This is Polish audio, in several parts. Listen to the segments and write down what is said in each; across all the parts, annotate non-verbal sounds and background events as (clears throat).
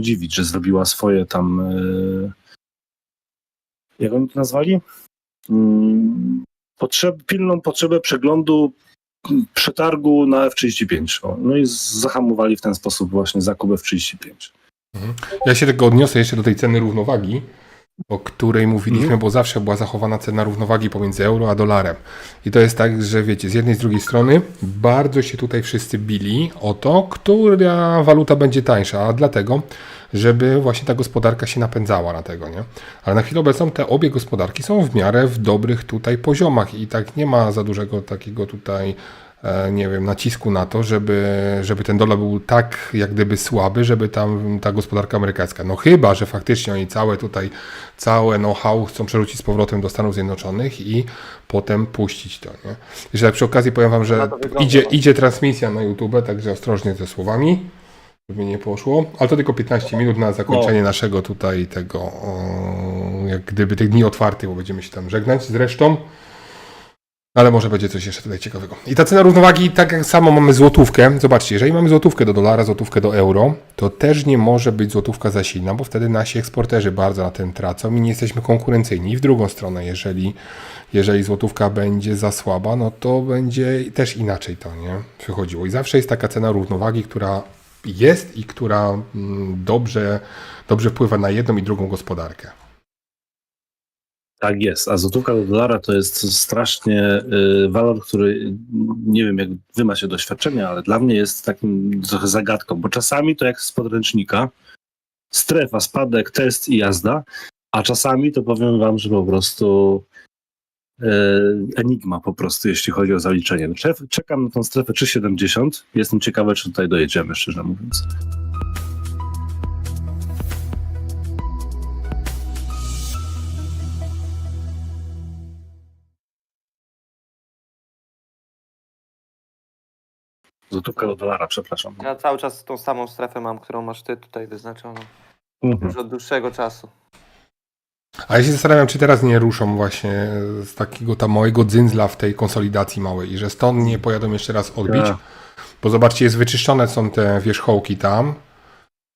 dziwić, że zrobiła swoje tam. e, Jak oni to nazwali? Mm, Potrzeb, pilną potrzebę przeglądu przetargu na F-35. O, No i zahamowali w ten sposób właśnie zakup F-35. Ja się tego odniosę jeszcze do tej ceny równowagi, o której mówiliśmy, Mhm. bo zawsze była zachowana cena równowagi pomiędzy euro a dolarem. I to jest tak, że wiecie, z jednej i z drugiej strony bardzo się tutaj wszyscy bili o to, która waluta będzie tańsza, a dlatego, żeby właśnie ta gospodarka się napędzała na tego, nie? Ale na chwilę obecną te obie gospodarki są w miarę w dobrych tutaj poziomach i tak nie ma za dużego takiego tutaj nie wiem, nacisku na to, żeby, żeby ten dolar był tak jak gdyby słaby, żeby tam ta gospodarka amerykańska. No chyba, że faktycznie oni całe tutaj, całe know-how chcą przerzucić z powrotem do Stanów Zjednoczonych i potem puścić to, nie? Jeszcze tak przy okazji powiem wam, że idzie, no. idzie transmisja na YouTube, także ostrożnie ze słowami, żeby nie poszło, ale to tylko 15 minut na zakończenie naszego tutaj tego, o, jak gdyby tych dni otwartych, bo będziemy się tam żegnać zresztą. Ale może będzie coś jeszcze tutaj ciekawego. I ta cena równowagi, tak jak samo mamy złotówkę. Zobaczcie, jeżeli mamy złotówkę do dolara, złotówkę do euro, to też nie może być złotówka za silna, bo wtedy nasi eksporterzy bardzo na tym tracą i nie jesteśmy konkurencyjni. I w drugą stronę, jeżeli, jeżeli złotówka będzie za słaba, no to będzie też inaczej to nie wychodziło. I zawsze jest taka cena równowagi, która jest i która mm, dobrze, dobrze wpływa na jedną i drugą gospodarkę. Tak jest, a złotówka do dolara to jest strasznie y, walor, który nie wiem, jak wy macie doświadczenia, ale dla mnie jest takim trochę zagadką, bo czasami to jak z podręcznika, strefa, spadek, test i jazda, a czasami to powiem wam, że po prostu y, enigma po prostu, jeśli chodzi o zaliczenie. Czekam na tą strefę 370, jestem ciekawy, czy tutaj dojedziemy, szczerze mówiąc. Złotówka do dolara, przepraszam. Ja cały czas tą samą strefę mam, którą masz ty tutaj wyznaczoną. Mhm. Już od dłuższego czasu. A ja się zastanawiam, czy teraz nie ruszą właśnie z takiego tam małego dzyndzla w tej konsolidacji małej i że stąd nie pojadą jeszcze raz odbić. Tak. Bo zobaczcie, jest wyczyszczone są te wierzchołki tam.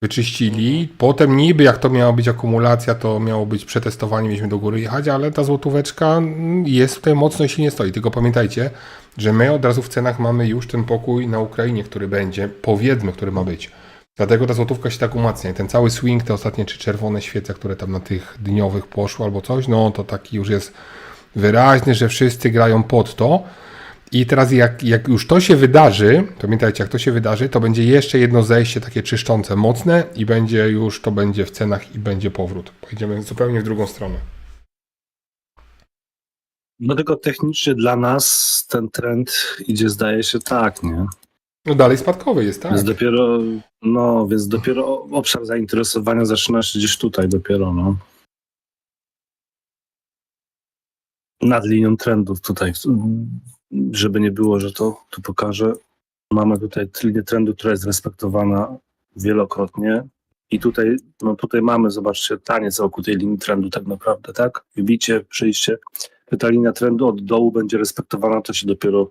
Wyczyścili. Potem niby jak to miała być akumulacja, to miało być przetestowanie, mieliśmy do góry jechać, ale ta złotóweczka jest tutaj mocno i silnie stoi. Tylko pamiętajcie, że my od razu w cenach mamy już ten pokój na Ukrainie, który będzie, powiedzmy, który ma być. Dlatego ta złotówka się tak umacnia. I ten cały swing, te ostatnie czy czerwone świece, które tam na tych dniowych poszły albo coś, no to taki już jest wyraźny, że wszyscy grają pod to. I teraz jak, jak już to się wydarzy, pamiętajcie, jak to się wydarzy, to będzie jeszcze jedno zejście takie czyszczące, mocne i będzie już, to będzie w cenach i będzie powrót. Pojedziemy zupełnie w drugą stronę. No tylko technicznie dla nas ten trend idzie, zdaje się, tak, nie? No dalej spadkowy jest, tak? Więc dopiero, no, więc dopiero obszar zainteresowania zaczyna się gdzieś tutaj dopiero, no. Nad linią trendów tutaj, żeby nie było, że to tu pokażę. Mamy tutaj linię trendu, która jest respektowana wielokrotnie. I tutaj, no tutaj mamy, zobaczcie, taniec wokół tej linii trendu tak naprawdę, tak? Wybicie, przyjście. Ta linia trendu od dołu będzie respektowana, to się dopiero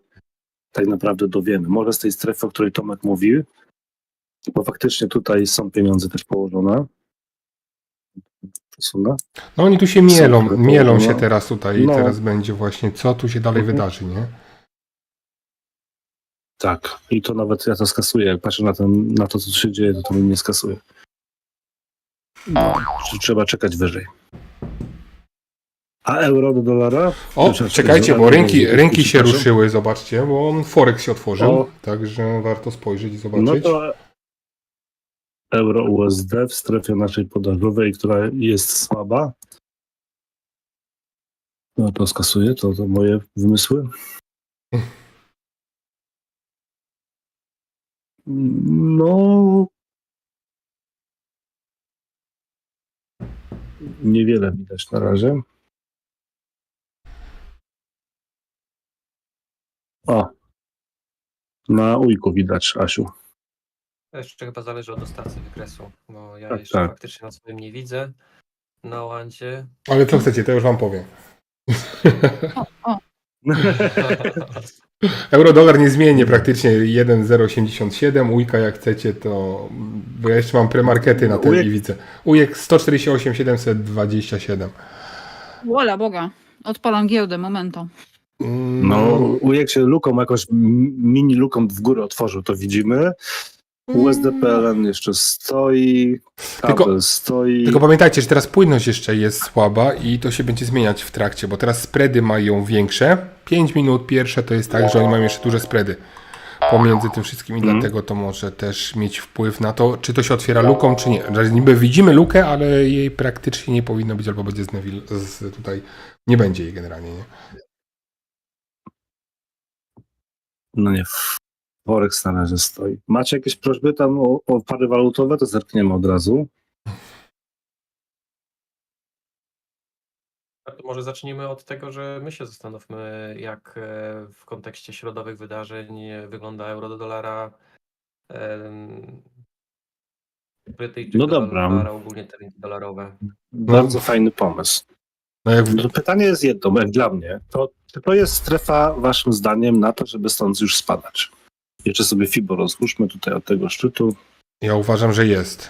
tak naprawdę dowiemy. Może z tej strefy, o której Tomek mówił, bo faktycznie tutaj są pieniądze też położone. Przesunę. No oni tu się mielą, mielą się teraz tutaj i No. teraz będzie właśnie, co tu się dalej Mhm. wydarzy, nie? Tak. I to nawet ja to skasuję. Jak patrzę na, ten, na to, co się dzieje, to to mnie nie skasuje. No, trzeba czekać wyżej. A euro do dolara? O, czekajcie, bo rynki, rynki się ruszyły, zobaczcie, bo Forex się otworzył, O. także warto spojrzeć i No zobaczyć. to euro USD w strefie naszej podażowej, która jest słaba. No to skasuję, to, to moje wymysły. (laughs) No. Niewiele widać na razie. O. Na ujku widać, Asiu. To Jeszcze chyba zależy od dostawy wykresu, bo ja Tak, jeszcze tak. faktycznie na swoim nie widzę. Na łandzie. Ale co chcecie, to już wam powiem. O, o, Euro-dolar niezmiennie praktycznie 1,087. Ujka jak chcecie to... Bo ja jeszcze mam premarkety na Ujek- i widzę. Ujek 148 727. Wola Boga. Odpalam giełdę, momento. Mm, No, ujek się luką, jakąś m- mini luką w górę otworzył, to widzimy. USD-PLN jeszcze stoi, kabel Tylko- stoi. Tylko pamiętajcie, że teraz płynność jeszcze jest słaba i to się będzie zmieniać w trakcie, bo teraz spready mają większe. 5 minut pierwsze to jest tak, że oni mają jeszcze duże spready pomiędzy tym wszystkim i Mhm. dlatego to może też mieć wpływ na to, czy to się otwiera luką, czy nie. Niby widzimy lukę, ale jej praktycznie nie powinno być, albo będzie z, Neville, z tutaj, nie będzie jej generalnie, nie? No nie, Forex na razie stoi. Macie jakieś prośby tam o, o pary walutowe? To zerkniemy od razu. To Może zacznijmy od tego, że my się zastanówmy, jak e, w kontekście środowych wydarzeń wygląda euro do dolara. em, Brytyjczyk No do dobra. dolara, ogólnie te rynki dolarowe. Bardzo fajny pomysł. No jak, No, pytanie jest jedno, jak dla mnie, to czy to jest strefa waszym zdaniem na to, żeby stąd już spadać? Jeszcze sobie FIBO rozłóżmy tutaj od tego szczytu. ja uważam, że jest.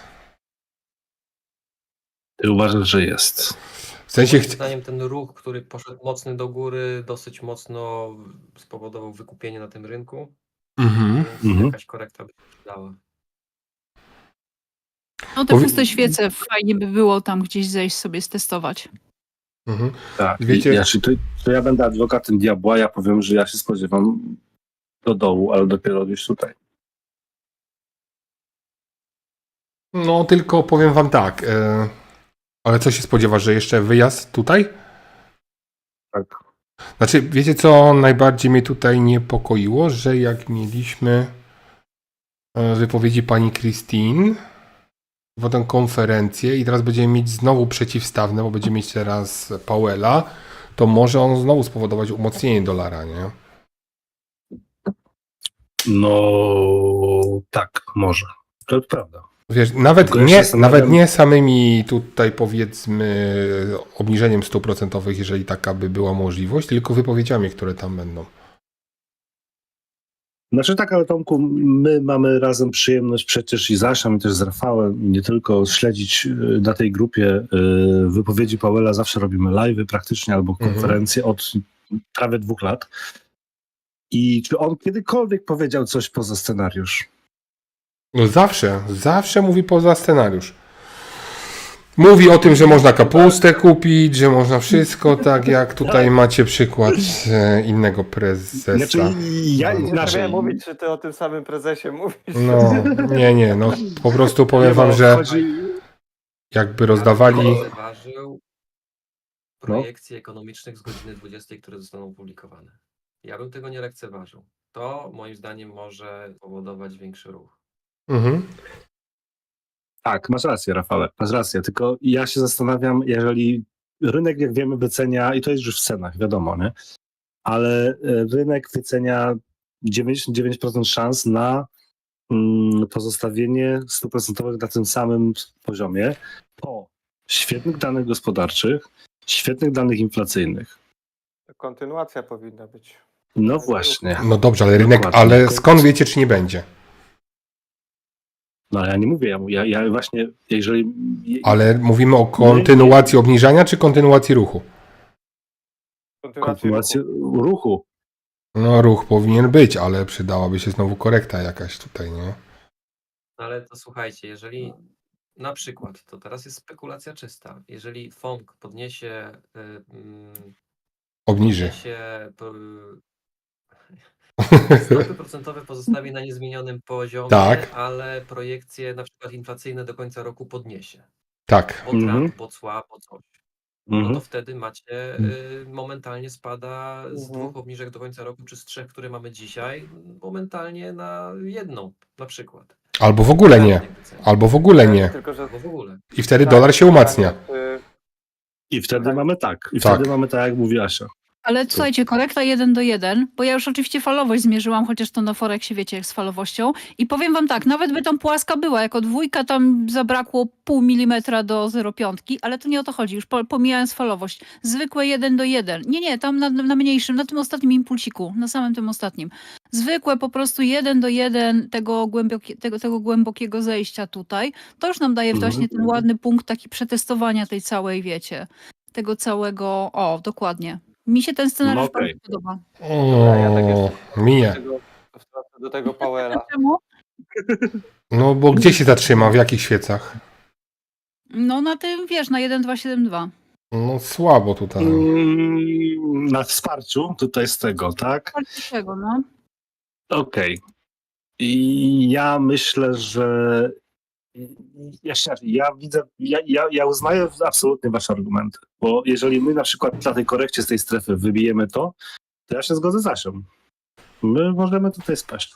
Ty uważasz, że jest. W sensie, Moim zdaniem ten ruch, który poszedł mocny do góry, dosyć mocno spowodował wykupienie na tym rynku, mhm. więc Mhm. jakaś korekta by się przydała. No te Powie- puste świece fajnie by było tam gdzieś zejść sobie stestować. Mhm. Tak. Wiecie-. Ja, to, to ja będę adwokatem diabła, ja powiem, że ja się spodziewam do dołu, ale dopiero gdzieś tutaj. No, tylko powiem wam tak. E, ale co się spodziewasz, że jeszcze wyjazd tutaj? Tak. Znaczy, wiecie co najbardziej mnie tutaj niepokoiło, że jak mieliśmy e, wypowiedzi pani Christine, potem konferencję i teraz będziemy mieć znowu przeciwstawne, bo będziemy mieć teraz Powella, to może on znowu spowodować umocnienie dolara, nie? No tak, może. To prawda. Wiesz, nawet Tylko nie, nawet nie samymi tutaj powiedzmy obniżeniem stóp procentowych, jeżeli taka by była możliwość, tylko wypowiedziami, które tam będą. Znaczy tak, ale Tomku, my mamy razem przyjemność przecież i z Asią, i też z Rafałem, i nie tylko śledzić y, na tej grupie y, wypowiedzi Pawela. Zawsze robimy live'y praktycznie albo Mhm. konferencje od prawie dwóch lat. I czy on kiedykolwiek powiedział coś poza scenariusz? No zawsze, zawsze mówi poza scenariusz. Mówi o tym, że można kapustę kupić, że można wszystko, tak jak tutaj macie przykład e, innego prezesa. Znaczy, ja No. Nie inaczej. wiem mówić, czy ty o tym samym prezesie mówisz. No, nie, nie, no po prostu powiem wam, że jakby rozdawali... Lekceważył projekcji ekonomicznych z godziny 20, które zostaną opublikowane. Ja bym tego nie lekceważył. To moim zdaniem może powodować większy ruch. Mhm. Tak, masz rację, Rafale, masz rację. Tylko ja się zastanawiam, jeżeli rynek, jak wiemy, wycenia, i to jest już w cenach, wiadomo, nie? Ale e, rynek wycenia 99% szans na mm, pozostawienie stóp procentowych na tym samym poziomie po świetnych danych gospodarczych, świetnych danych inflacyjnych. Kontynuacja powinna być. No właśnie. No dobrze, ale rynek, Dokładnie. ale skąd wiecie, czy nie będzie? No ja nie mówię, ja, ja, ja właśnie, jeżeli... Ale mówimy o kontynuacji obniżania, czy kontynuacji ruchu? Kontynuację ruchu. No ruch powinien być, ale przydałaby się znowu korekta jakaś tutaj, nie? No Ale to słuchajcie, jeżeli na przykład, to teraz jest spekulacja czysta, jeżeli FONK podniesie, y, mm, Obniży. podniesie y, stopy procentowe pozostawi na niezmienionym poziomie, Tak. ale projekcje na przykład inflacyjne do końca roku podniesie. Tak. Po Mhm. Trump, po cła, po coś. No Mhm. to wtedy macie, y, momentalnie spada z Mhm. dwóch obniżek do końca roku, czy z trzech, które mamy dzisiaj, momentalnie na jedną na przykład. Albo w ogóle nie. Tak. Albo w ogóle nie. Tylko, że Albo w ogóle. I wtedy Tak, dolar się umacnia. y, I wtedy mamy tak. I Tak. wtedy mamy tak, jak mówi Asia. Ale słuchajcie, korekta 1 do 1, bo ja już oczywiście falowość zmierzyłam, chociaż to na Forexie wiecie jak z falowością. I powiem wam tak, nawet by tam płaska była, jako dwójka tam zabrakło pół milimetra do 0,5, ale to nie o to chodzi, już po, pomijając falowość. Zwykłe 1 do 1. Nie, nie, tam na, na mniejszym, na tym ostatnim impulsiku, na samym tym ostatnim. Zwykłe po prostu 1 do 1 tego, tego, tego głębokiego zejścia tutaj. To już nam daje Mhm. właśnie ten ładny punkt taki przetestowania tej całej, wiecie, tego całego, o, dokładnie. Mi się ten scenariusz No okej. bardzo podoba. ja tak O, minie. Do tego, do tego Powera. Czemu? No bo gdzie się zatrzyma? W jakich świecach? No na tym, wiesz, na 1272. No słabo tutaj. Mm, Na wsparciu tutaj z tego, tak? Czego, no? Okej. I ja myślę, że jeszcze raz, ja widzę, ja, ja, ja uznaję absolutnie wasze argumenty, bo jeżeli my na przykład na tej korekcie z tej strefy wybijemy to, to ja się zgodzę z Asią. My możemy tutaj spaść.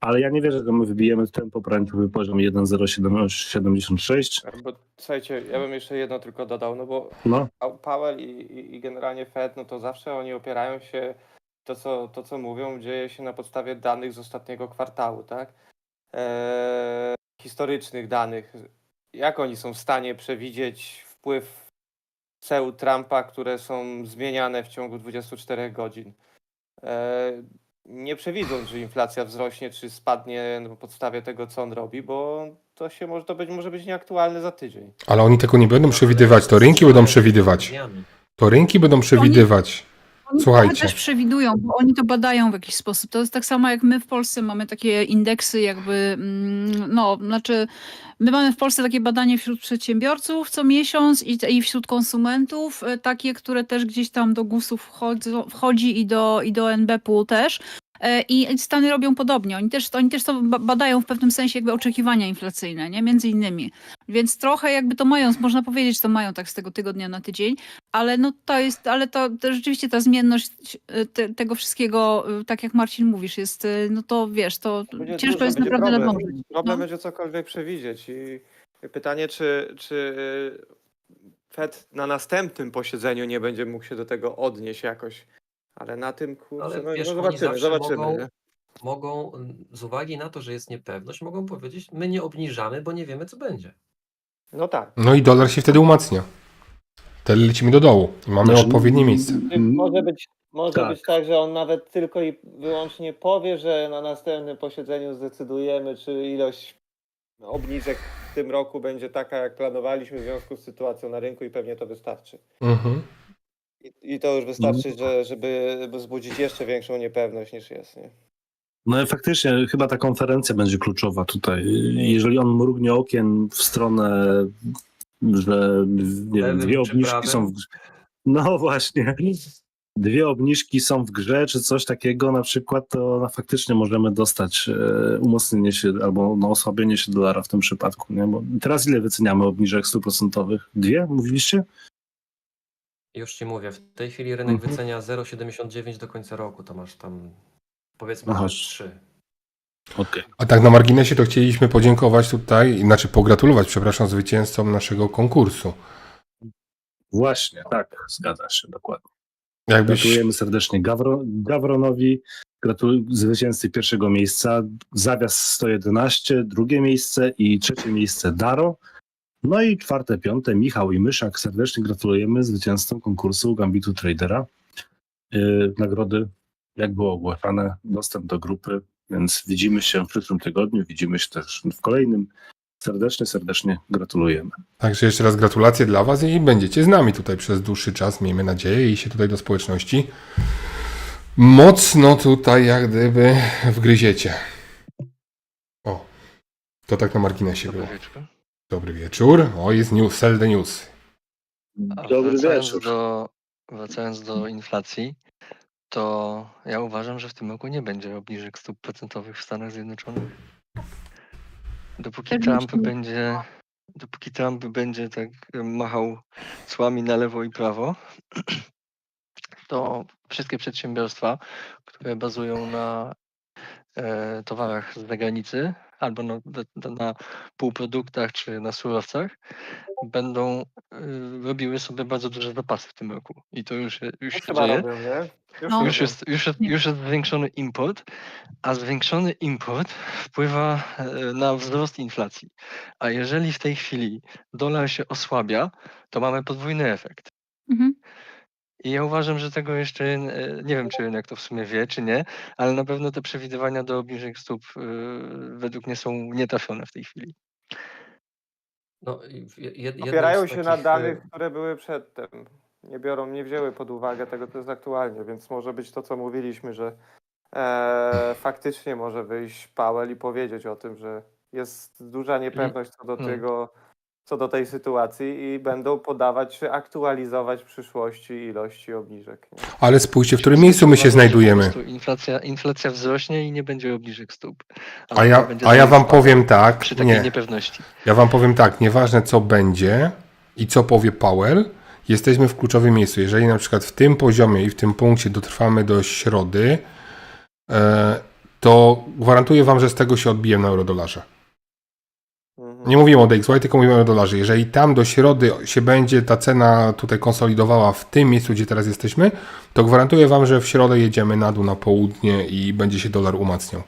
Ale ja nie wierzę, że my wybijemy tempo pręciowy poziom 1.0776. Bo, słuchajcie, ja bym jeszcze jedno tylko dodał, no bo No, Powell i, i, i generalnie Fed, no to zawsze oni opierają się, to co, to co mówią, dzieje się na podstawie danych z ostatniego kwartału, tak? Eee, historycznych danych. Jak oni są w stanie przewidzieć wpływ ceł Trumpa, które są zmieniane w ciągu 24 godzin? Eee, nie przewidzą, że inflacja wzrośnie czy spadnie na podstawie tego, co on robi, bo to się może, to być, może być nieaktualne za tydzień. Ale oni tego nie będą przewidywać, to rynki będą przewidywać. To rynki będą przewidywać. Oni Słuchajcie. trochę też przewidują, bo oni to badają w jakiś sposób. To jest tak samo jak my w Polsce mamy takie indeksy jakby, mm, no, znaczy my mamy w Polsce takie badanie wśród przedsiębiorców co miesiąc i, i wśród konsumentów, e, takie, które też gdzieś tam do GUS-u wchodzą, wchodzi i do, i do NBP-u też. E, I Stany robią podobnie. Oni też, oni też to ba- badają w pewnym sensie jakby oczekiwania inflacyjne, nie? Między innymi. Więc trochę jakby to mają, można powiedzieć, to mają tak z tego tygodnia na tydzień, ale no to jest, ale to, to rzeczywiście ta zmienność y, te, tego wszystkiego, y, tak jak Marcin mówisz, jest, no to wiesz, to Będzie ciężko dużo, jest naprawdę problem. nadążyć. Problem No. będzie cokolwiek przewidzieć i pytanie, czy, czy Fed na następnym posiedzeniu nie będzie mógł się do tego odnieść jakoś. Ale na tym, kurczę, Ale no, wiesz, no oni zobaczymy, zawsze zobaczymy. mogą- nie? Mogą, mm, z uwagi na to, że jest niepewność, mogą powiedzieć, my nie obniżamy, bo nie wiemy, co będzie. No tak. No i dolar się wtedy umacnia. Wtedy lecimy do dołu i mamy Znaczy, odpowiednie miejsce. Może być, może Tak. być tak, że on nawet tylko i wyłącznie powie, że na następnym posiedzeniu zdecydujemy, czy ilość obniżek w tym roku będzie taka, jak planowaliśmy w związku z sytuacją na rynku i pewnie to wystarczy. Mhm. I, to już wystarczy, że, żeby wzbudzić jeszcze większą niepewność niż jest. Nie? No i faktycznie chyba ta konferencja będzie kluczowa tutaj. Jeżeli on mrugnie okiem w stronę, że nie wiem, dwie obniżki są w grze. No właśnie. Dwie obniżki są w grze, czy coś takiego na przykład, to no, faktycznie możemy dostać e, umocnienie się albo no, osłabienie się dolara w tym przypadku. Nie? Bo teraz ile wyceniamy obniżek stuprocentowych? Dwie, mówiliście? Już ci mówię, w tej chwili rynek Mhm. wycenia 0,79 do końca roku, to masz tam powiedzmy Aha. że 3. Okej. A tak na marginesie to chcieliśmy podziękować tutaj, znaczy pogratulować, przepraszam, zwycięzcom naszego konkursu. Właśnie, tak, zgadza się, dokładnie. Jakbyś, Gratulujemy serdecznie Gawro, Gawronowi, gratuluję zwycięzcy pierwszego miejsca, zawias 111, drugie miejsce i trzecie miejsce Daro. No i czwarte, piąte Michał i Myszak. Serdecznie gratulujemy zwycięzcom konkursu Gambitu Tradera. Yy, nagrody, jak było ogłaszane, dostęp do grupy, więc widzimy się w przyszłym tygodniu, widzimy się też w kolejnym. Serdecznie, serdecznie gratulujemy. Także jeszcze raz gratulacje dla Was i będziecie z nami tutaj przez dłuższy czas, miejmy nadzieję, i się tutaj do społeczności mocno tutaj jak gdyby wgryziecie. O, to tak na marginesie było. Dobry wieczór. O, jest news, sell the news. A Dobry wracając wieczór. Do, wracając do inflacji, to ja uważam, że w tym roku nie będzie obniżek stóp procentowych w Stanach Zjednoczonych. Dopóki Trump będzie, dopóki Trump będzie tak machał cłami na lewo i prawo, (clears throat) to wszystkie przedsiębiorstwa, które bazują na e, towarach z zagranicy, albo na, na- półproduktach czy na surowcach, będą y, robiły sobie bardzo duże zapasy w tym roku. I to już, już Już się dzieje. robią? Już, No. Już jest, już, jest, już jest zwiększony import, a zwiększony import wpływa e, na wzrost inflacji. A jeżeli w tej chwili dolar się osłabia, to mamy podwójny efekt. Mhm. I ja uważam, że tego jeszcze e, nie wiem, czy rynek to w sumie wie, czy nie, ale na pewno te przewidywania do obniżek stóp e, według mnie są nietrafione w tej chwili. No, jed- Opierają się na takich, e, danych, które były przedtem. Nie biorą, nie wzięły pod uwagę tego, co jest aktualnie, więc może być to, co mówiliśmy, że e, faktycznie może wyjść Powell i powiedzieć o tym, że jest duża niepewność co do Hmm. tego, co do tej sytuacji i będą podawać czy aktualizować w przyszłości ilości obniżek. Nie? Ale spójrzcie, w którym miejscu my się po znajdujemy. prostu Inflacja, inflacja wzrośnie i nie będzie obniżek stóp. A ja, będzie a ja wam powiem tak, Przy takiej nie, niepewności. ja wam powiem tak, nieważne co będzie i co powie Powell, jesteśmy w kluczowym miejscu. Jeżeli na przykład w tym poziomie i w tym punkcie dotrwamy do środy, e, to gwarantuję wam, że z tego się odbiję na eurodolarze. Nie mówimy o DXY, tylko mówimy o dolarze. Jeżeli tam do środy się będzie ta cena tutaj konsolidowała w tym miejscu, gdzie teraz jesteśmy, to gwarantuję Wam, że w środę jedziemy na dół na południe i będzie się dolar umacniał.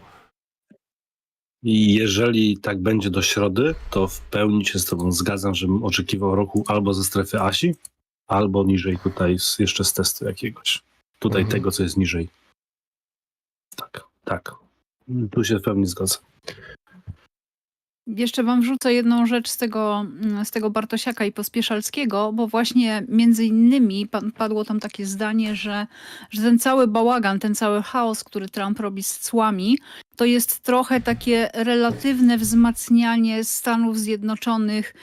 I jeżeli tak będzie do środy, to w pełni się z Tobą zgadzam, żebym oczekiwał roku albo ze strefy Asi, albo niżej tutaj jeszcze z testu jakiegoś. Tutaj Mhm. tego, co jest niżej. Tak, tak. Tu się w pełni zgadzam. Jeszcze wam wrzucę jedną rzecz z tego, mm, z tego Bartosiaka i Pospieszalskiego, bo właśnie między innymi pa- padło tam takie zdanie, że, że ten cały bałagan, ten cały chaos, który Trump robi z cłami, to jest trochę takie relatywne wzmacnianie Stanów Zjednoczonych,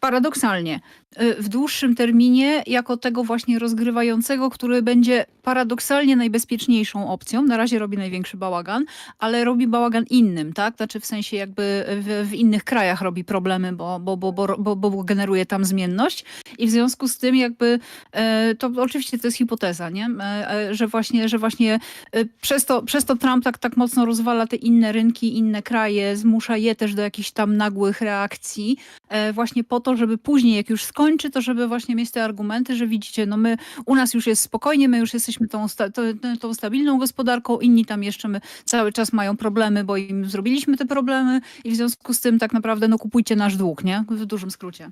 paradoksalnie, y, w dłuższym terminie, jako tego właśnie rozgrywającego, który będzie paradoksalnie najbezpieczniejszą opcją. Na razie robi największy bałagan, ale robi bałagan innym, tak? Znaczy w sensie jakby w, w innych krajach robi problemy, bo, bo, bo, bo, bo, bo generuje tam zmienność i w związku z tym jakby e, to oczywiście to jest hipoteza, nie? E, e, że właśnie, że właśnie przez to, przez to Trump tak, tak mocno rozwala te inne rynki, inne kraje, zmusza je też do jakichś tam nagłych reakcji, właśnie po to, żeby później jak już skończy, to żeby właśnie mieć te argumenty, że widzicie, no my, u nas już jest spokojnie, my już jesteśmy tą, sta, tą, stabilną gospodarką, inni tam jeszcze my cały czas mają problemy, bo im zrobiliśmy te problemy i w związku z tym tak naprawdę no kupujcie nasz dług, nie? W dużym skrócie.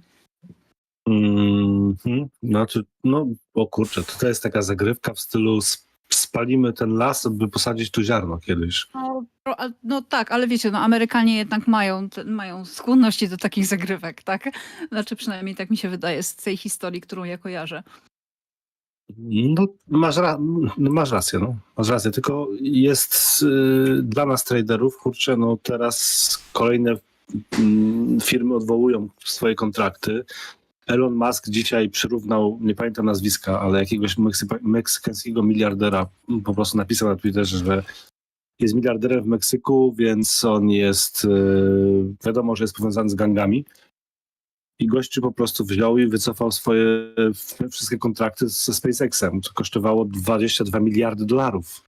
Mhm. Znaczy, no, o kurczę, to, jest taka zagrywka w stylu spalimy ten las, by posadzić tu ziarno kiedyś. No, a- no tak, ale wiecie, no Amerykanie jednak mają, te, mają skłonności do takich zagrywek, tak? Znaczy przynajmniej tak mi się wydaje z tej historii, którą ja kojarzę. No, masz, ra- no, masz rację, no. Masz rację, tylko jest y, dla nas traderów, kurczę, no teraz kolejne mm, firmy odwołują swoje kontrakty. Elon Musk dzisiaj przyrównał, nie pamiętam nazwiska, ale jakiegoś Meksy- meksykańskiego miliardera po prostu napisał na Twitterze, że jest miliarderem w Meksyku, więc on jest, y, wiadomo, że jest powiązany z gangami. I gościu po prostu wziął i wycofał swoje wszystkie kontrakty ze SpaceXem, co kosztowało 22 miliardy dolarów.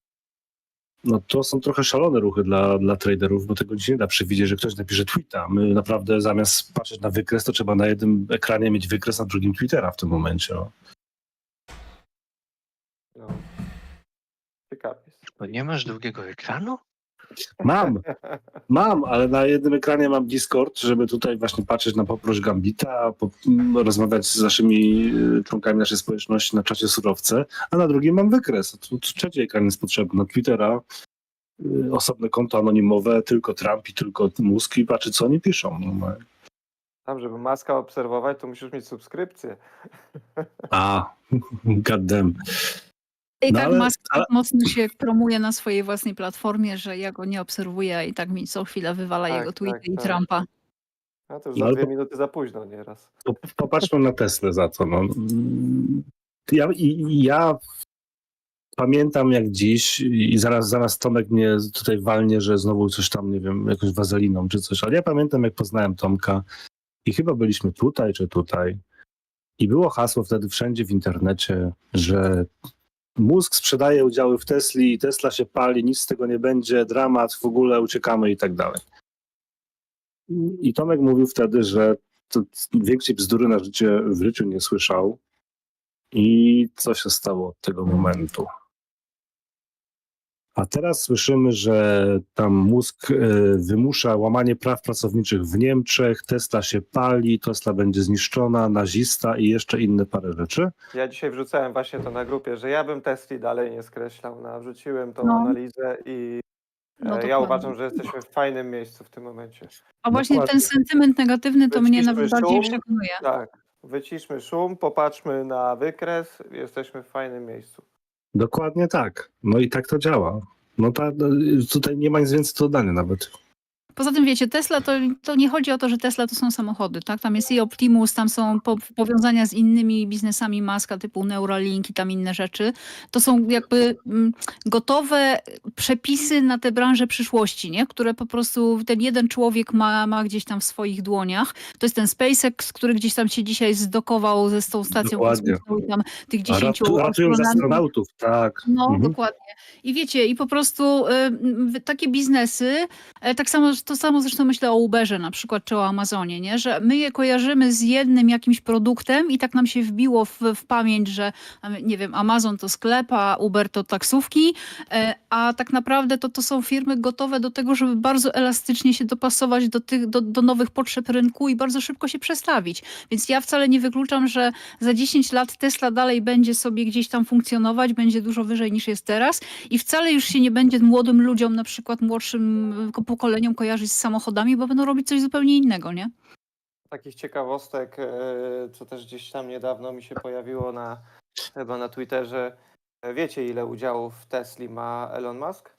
No to są trochę szalone ruchy dla, dla traderów, bo tego dzisiaj nie da przewidzieć, że ktoś napisze tweeta. My naprawdę zamiast patrzeć na wykres, to trzeba na jednym ekranie mieć wykres, na drugim Twittera w tym momencie. No. No. Ciekaw jest. No nie masz drugiego ekranu? Mam, mam, ale na jednym ekranie mam Discord, żeby tutaj właśnie patrzeć na poproś Gambita, po, m, rozmawiać z naszymi y, członkami naszej społeczności na czacie surowce, a na drugim mam wykres. Tu, trzeci ekran jest potrzebny. Na Twittera y, osobne konto anonimowe, tylko Trump i tylko Musk i patrzę, co oni piszą. No, Tam, żeby maska obserwować, to musisz mieć subskrypcję. a, (laughs) goddamn. I No tak ale- Musk ale- tak mocno się promuje na swojej własnej platformie, że ja go nie obserwuję i tak mi co chwilę wywala Tak, jego tweety tak, i tak. Trumpa. A to już No za ale dwie to- minuty za późno nieraz. Po- Popatrzmy na Teslę za to. No. Ja, i, i ja pamiętam jak dziś i zaraz, zaraz Tomek mnie tutaj walnie, że znowu coś tam, nie wiem, jakąś wazeliną czy coś, ale ja pamiętam jak poznałem Tomka i chyba byliśmy tutaj czy tutaj i było hasło wtedy wszędzie w internecie, że mózg sprzedaje udziały w Tesli, Tesla się pali, nic z tego nie będzie, dramat, w ogóle uciekamy i tak dalej. I Tomek mówił wtedy, że większej bzdury na życie w życiu nie słyszał. I co się stało od tego momentu? A teraz słyszymy, że tam mózg e, wymusza łamanie praw pracowniczych w Niemczech, Tesla się pali, Tesla będzie zniszczona, nazista i jeszcze inne parę rzeczy. Ja dzisiaj wrzucałem właśnie to na grupie, że ja bym Tesli dalej nie skreślał. No, wrzuciłem tą No. analizę i No, e, ja dokładnie. uważam, że jesteśmy w fajnym miejscu w tym momencie. A właśnie Dokładnie. ten sentyment negatywny to mnie nawet Wyciszmy bardziej szum. przekonuje. Tak, wyciszmy szum, popatrzmy na wykres, jesteśmy w fajnym miejscu. Dokładnie tak. No i tak to działa. No ta, tutaj nie ma nic więcej do dodania nawet. Poza tym wiecie, Tesla to, to nie chodzi o to, że Tesla to są samochody, tak? Tam jest i Optimus, tam są po, powiązania z innymi biznesami Maska typu Neuralink i tam inne rzeczy. To są jakby mm, gotowe przepisy na tę branżę przyszłości, nie? Które po prostu ten jeden człowiek ma, ma gdzieś tam w swoich dłoniach. To jest ten SpaceX, który gdzieś tam się dzisiaj zdokował ze z tą stacją Dokładnie. kosmiczną i tam tych A 10 ratu, ratują astronautów. tak. No, Mhm. dokładnie. I wiecie, i po prostu y, takie biznesy, e, tak samo, to samo zresztą myślę o Uberze na przykład, czy o Amazonie, nie? że my je kojarzymy z jednym jakimś produktem i tak nam się wbiło w, w pamięć, że nie wiem, Amazon to sklep, a Uber to taksówki, e, a tak naprawdę to, to są firmy gotowe do tego, żeby bardzo elastycznie się dopasować do, tych, do, do nowych potrzeb rynku i bardzo szybko się przestawić. Więc ja wcale nie wykluczam, że za 10 lat Tesla dalej będzie sobie gdzieś tam funkcjonować, będzie dużo wyżej niż jest teraz i wcale już się nie będzie młodym ludziom, na przykład młodszym pokoleniom kojarzyć z samochodami, bo będą robić coś zupełnie innego, nie? Takich ciekawostek, e, co też gdzieś tam niedawno mi się pojawiło na chyba na Twitterze. E, Wiecie, ile udziałów w Tesli ma Elon Musk?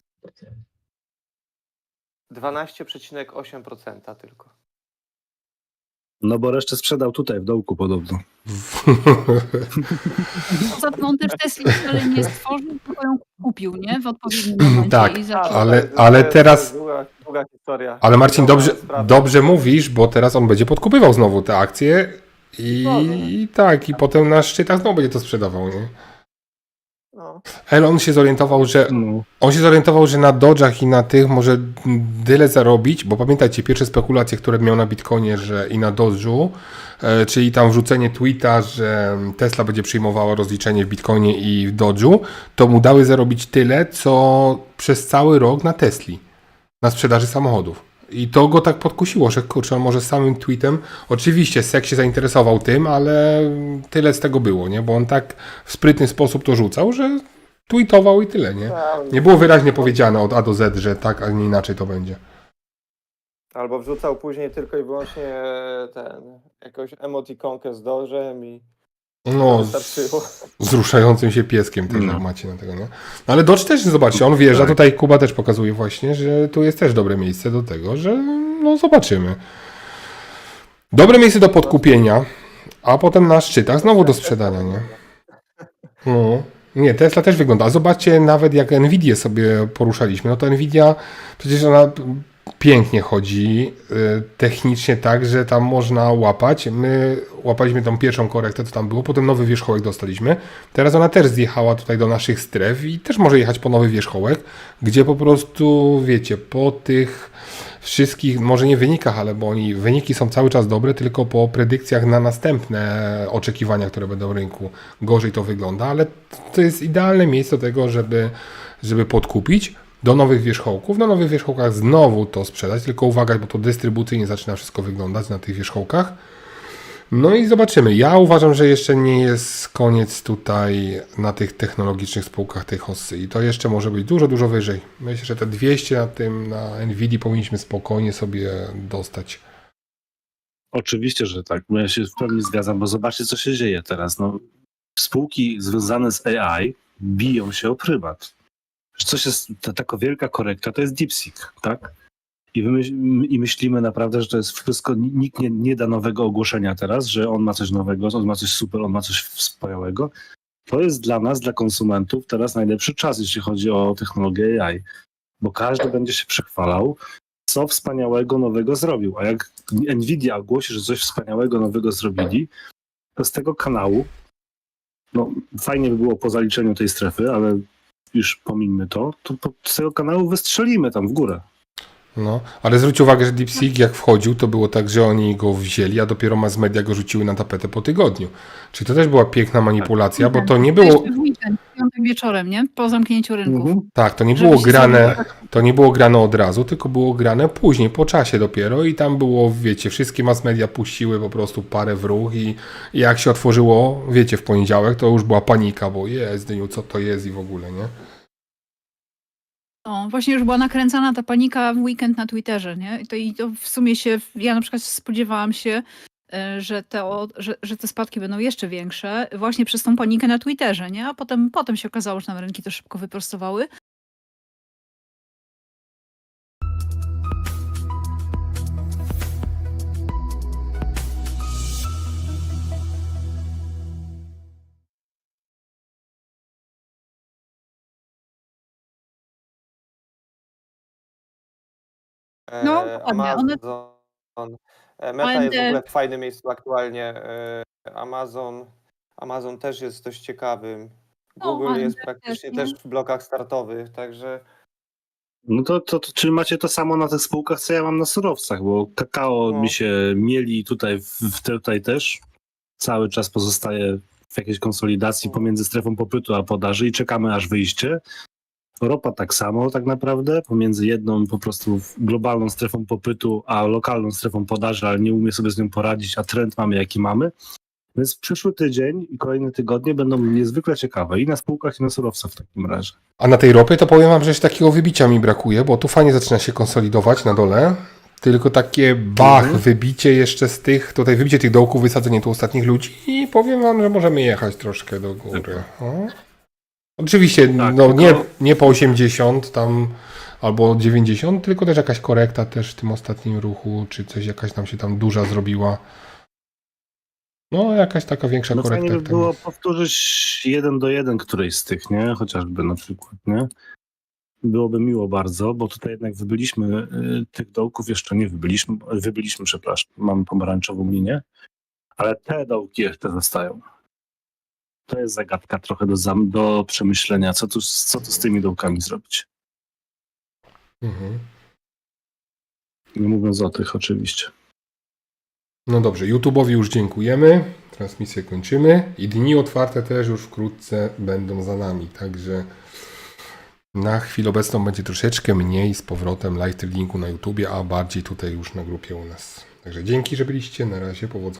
12,8% tylko. No bo resztę sprzedał tutaj w dołku podobno. Poza tym on też Tesla wcale nie stworzył, tylko ją kupił, nie? W odpowiednim momencie. Tak, i zaczął. ale- ale teraz- Długa, długa historia. Ale Marcin, dobrze, dobrze mówisz, bo teraz on będzie podkupywał znowu te akcje i, i tak, i potem na szczytach znowu będzie to sprzedawał, nie? No. Elon się zorientował, że No. on się zorientował, że na Dodge'ach i na tych może tyle zarobić, bo pamiętajcie, pierwsze spekulacje, które miał na Bitcoinie że i na Dodge'u, e, czyli tam wrzucenie tweeta, że Tesla będzie przyjmowała rozliczenie w Bitcoinie i w Dodge'u, to mu dały zarobić tyle, co przez cały rok na Tesli, na sprzedaży samochodów. I to go tak podkusiło, że kurczę, może samym tweetem, oczywiście Sek się zainteresował tym, ale tyle z tego było, nie? Bo on tak w sprytny sposób to rzucał, że tweetował i tyle, nie? Tak, Nie było wyraźnie powiedziane od A do Z, że tak, a nie inaczej to będzie. Albo wrzucał później tylko i wyłącznie ten, jakąś emotikonkę z dożem i No, z, z ruszającym się pieskiem też No. jak macie na tego, nie? No ale Dodge też, zobaczcie, on wjeżdża, Tak. tutaj Kuba też pokazuje właśnie, że tu jest też dobre miejsce do tego, że no zobaczymy. Dobre miejsce do podkupienia, a potem na szczytach znowu do sprzedania, nie? No. Nie, Tesla też wygląda. A zobaczcie, nawet jak Nvidia sobie poruszaliśmy, no to Nvidia przecież ona pięknie chodzi y, technicznie tak, że tam można łapać. My łapaliśmy tą pierwszą korektę, co tam było, potem nowy wierzchołek dostaliśmy. Teraz ona też zjechała tutaj do naszych stref i też może jechać po nowy wierzchołek, gdzie po prostu, wiecie, po tych wszystkich, może nie wynikach, ale bo oni, wyniki są cały czas dobre, tylko po predykcjach na następne oczekiwania, które będą w rynku, gorzej to wygląda, ale to jest idealne miejsce do tego, żeby, żeby podkupić do nowych wierzchołków. Na nowych wierzchołkach znowu to sprzedać, tylko uwaga, bo to dystrybucyjnie zaczyna wszystko wyglądać na tych wierzchołkach. No i zobaczymy. Ja uważam, że jeszcze nie jest koniec tutaj na tych technologicznych spółkach tej hossy i to jeszcze może być dużo, dużo wyżej. Myślę, że te 200 na tym, na Nvidia powinniśmy spokojnie sobie dostać. Oczywiście, że tak. No Ja się w pełni zgadzam, bo zobaczcie, co się dzieje teraz. No, spółki związane z AI biją się o prymat. Coś jest, ta, taka wielka korekta to jest DeepSeek, tak? I, I myślimy naprawdę, że to jest wszystko, nikt nie, nie da nowego ogłoszenia teraz, że on ma coś nowego, on ma coś super, on ma coś wspaniałego. To jest dla nas, dla konsumentów teraz najlepszy czas, jeśli chodzi o technologię AI, bo każdy będzie się przechwalał, co wspaniałego nowego zrobił. A jak Nvidia ogłosi, że coś wspaniałego nowego zrobili, to z tego kanału, no fajnie by było po zaliczeniu tej strefy, ale już pomińmy to, to z tego kanału wystrzelimy tam w górę. No, ale zwróć uwagę, że DeepSeek jak wchodził, to było tak, że oni go wzięli, a dopiero mass media go rzuciły na tapetę po tygodniu. Czyli to też była piękna manipulacja, bo to nie było, Wieczorem, nie? Po zamknięciu rynków. Mhm. tak, to nie było grane, zrobiło- to nie było grane od razu, tylko było grane później, po czasie dopiero i tam było, wiecie, wszystkie mass media puściły po prostu parę w ruch i, i jak się otworzyło, wiecie, w poniedziałek, to już była panika, bo jest, Dyniu, co to jest i w ogóle, nie? No, właśnie już była nakręcana ta panika w weekend na Twitterze, nie? I to, i to w sumie się, ja na przykład spodziewałam się, że te, że, że te spadki będą jeszcze większe właśnie przez tą panikę na Twitterze, nie? A potem, potem się okazało, że nam rynki to szybko wyprostowały. No, E, dokładnie, one- Amazon. E, Meta jest w ogóle w fajnym miejscu aktualnie. E, Amazon, Amazon też jest dość ciekawym. No, Google AMD jest też, praktycznie nie? też w blokach startowych, także No to, to, to czy macie to samo na tych spółkach, co ja mam na surowcach, bo kakao No. mi się mieli tutaj, w, w tutaj też cały czas pozostaje w jakiejś konsolidacji No. pomiędzy strefą popytu a podaży i czekamy aż wyjście. Ropa tak samo tak naprawdę, pomiędzy jedną po prostu globalną strefą popytu, a lokalną strefą podaży, ale nie umie sobie z nią poradzić, a trend mamy jaki mamy. Więc przyszły tydzień i kolejne tygodnie będą niezwykle ciekawe i na spółkach, i na surowcach w takim razie. A na tej ropie to powiem wam, że jeszcze takiego wybicia mi brakuje, bo tu fajnie zaczyna się konsolidować na dole. Tylko takie bach, Mhm. wybicie jeszcze z tych, tutaj wybicie tych dołków, wysadzenie tu ostatnich ludzi i powiem wam, że możemy jechać troszkę do góry. O. Oczywiście, Tak, no nie, tylko- nie po 80 tam albo 90, tylko też jakaś korekta też w tym ostatnim ruchu, czy coś jakaś nam się tam duża zrobiła. No, jakaś taka większa No korekta. fajnie by było jest. powtórzyć jeden do jeden którejś z tych, nie? Chociażby na przykład, nie? Byłoby miło bardzo, bo tutaj jednak wybyliśmy y, tych dołków, jeszcze nie wybyliśmy, wybyliśmy, przepraszam, mamy pomarańczową linię, ale te dołki jeszcze zostają. To jest zagadka trochę do, do przemyślenia, co tu, co tu z tymi dołkami zrobić. Mhm. Nie mówiąc o tych oczywiście. No dobrze, YouTube'owi już dziękujemy. Transmisję kończymy. I dni otwarte też już wkrótce będą za nami. Także na chwilę obecną będzie troszeczkę mniej z powrotem live linku na YouTubie, a bardziej tutaj już na grupie u nas. Także dzięki, że byliście. Na razie powodzenia.